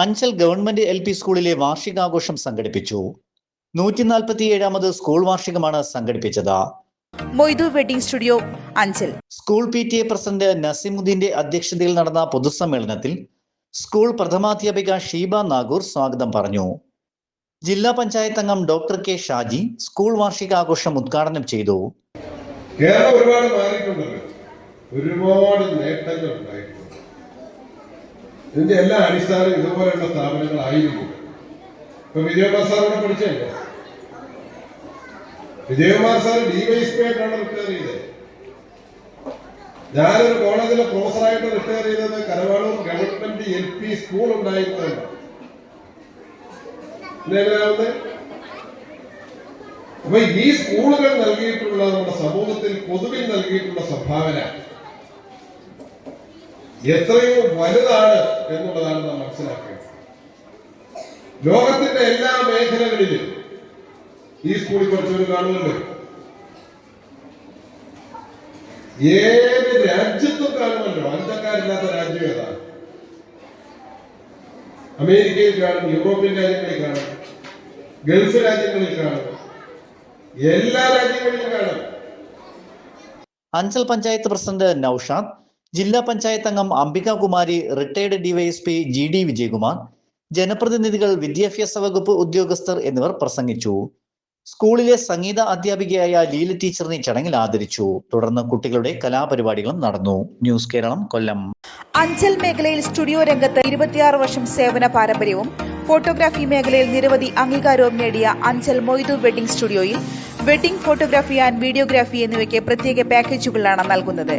Anchal government L P സ്കൂളിലെ വാർഷികാഘോഷം സംഘടിപ്പിച്ചു. നൂറ്റി നാൽപ്പത്തിയേഴാമത് സ്കൂൾ വാർഷികമാണ് സംഘടിപ്പിച്ചത്. Moidu wedding studio Anchal. School P T A president നസീമുദ്ദീന്റെ അധ്യക്ഷതയിൽ നടന്ന പൊതുസമ്മേളനത്തിൽ സ്കൂൾ പ്രഥമാധ്യാപിക ഷീബ നാഗൂർ സ്വാഗതം പറഞ്ഞു. ജില്ലാ പഞ്ചായത്ത് അംഗം ഡോക്ടർ കെ ഷാജി സ്കൂൾ വാർഷികാഘോഷം ഉദ്ഘാടനം ചെയ്തു. കേരളം ഒരുപാട് മാറിയിട്ടുണ്ടല്ലോ. ഒരുപാട് നേട്ടങ്ങൾ ഉണ്ടായിട്ടുണ്ട് ഇതിന്റെ എല്ലാ അടിസ്ഥാനം ഇതുപോലെയുള്ള സ്ഥാപനങ്ങളായിരുന്നു. ഇപ്പൊ വിജയകുമാർ സാറോടെ പഠിച്ചല്ലോ വിജയകുമാർ സാർ ഡിവൈഎസ്പി ആയിട്ടാണ് റിട്ടയർ ചെയ്തത്? ഞാനൊരു കോളേജിലെ പ്രൊഫസറായിട്ട് റിട്ടയർ ചെയ്തത് Karavalur government L P school എങ്ങനെയാവുന്നത് അപ്പൊ ഈ സ്കൂളുകൾ നൽകിയിട്ടുള്ള നമ്മുടെ സമൂഹത്തിൽ പൊതുവിൽ നൽകിയിട്ടുള്ള സംഭാവന. എത്രയോ വലുതാണ് എന്നുള്ളതാണ് നാം മനസ്സിലാക്കേണ്ടത്. ലോകത്തിന്റെ എല്ലാ മേഖലകളിലും ഈ സ്കൂളിൽ പഠിച്ചവർ കാണുമല്ലോ ഏത് രാജ്യത്തും കാണുമല്ലോ അഞ്ചക്കാരില്ലാത്ത രാജ്യം ഏതാണ് അമേരിക്കയിൽ കാണും യൂറോപ്യൻ രാജ്യങ്ങളിൽ കാണും ഗൾഫ് രാജ്യങ്ങളിൽ കാണും എല്ലാ രാജ്യങ്ങളിലും കാണും. അഞ്ചൽ പഞ്ചായത്ത് പ്രസിഡന്റ് നൌഷാദ് ജില്ലാ പഞ്ചായത്ത് അംഗം Ambika Kumari retired DySP G D Vijayakumar ജനപ്രതിനിധികൾ വിദ്യാഭ്യാസ വകുപ്പ് ഉദ്യോഗസ്ഥർ എന്നിവർ പ്രസംഗിച്ചു. സ്കൂളിലെ സംഗീത അധ്യാപികയായ ലീല ടീച്ചറിനെ ചടങ്ങിൽ ആദരിച്ചു. തുടർന്ന് കുട്ടികളുടെ കലാപരിപാടികളും നടന്നു. ന്യൂസ് കേരളം കൊല്ലം. അഞ്ചൽ മേഖലയിൽ സ്റ്റുഡിയോ രംഗത്ത് ഇരുപത്തിയാറ് വർഷം സേവന പാരമ്പര്യവും ഫോട്ടോഗ്രാഫി മേഖലയിൽ നിരവധി അംഗീകാരവും നേടിയ അഞ്ചൽ മൊയ്തു വെഡിംഗ് സ്റ്റുഡിയോയിൽ വെഡിംഗ് ഫോട്ടോഗ്രാഫി ആൻഡ് വീഡിയോഗ്രാഫി എന്നിവയ്ക്ക് പ്രത്യേക പാക്കേജുകളാണ് നൽകുന്നത്.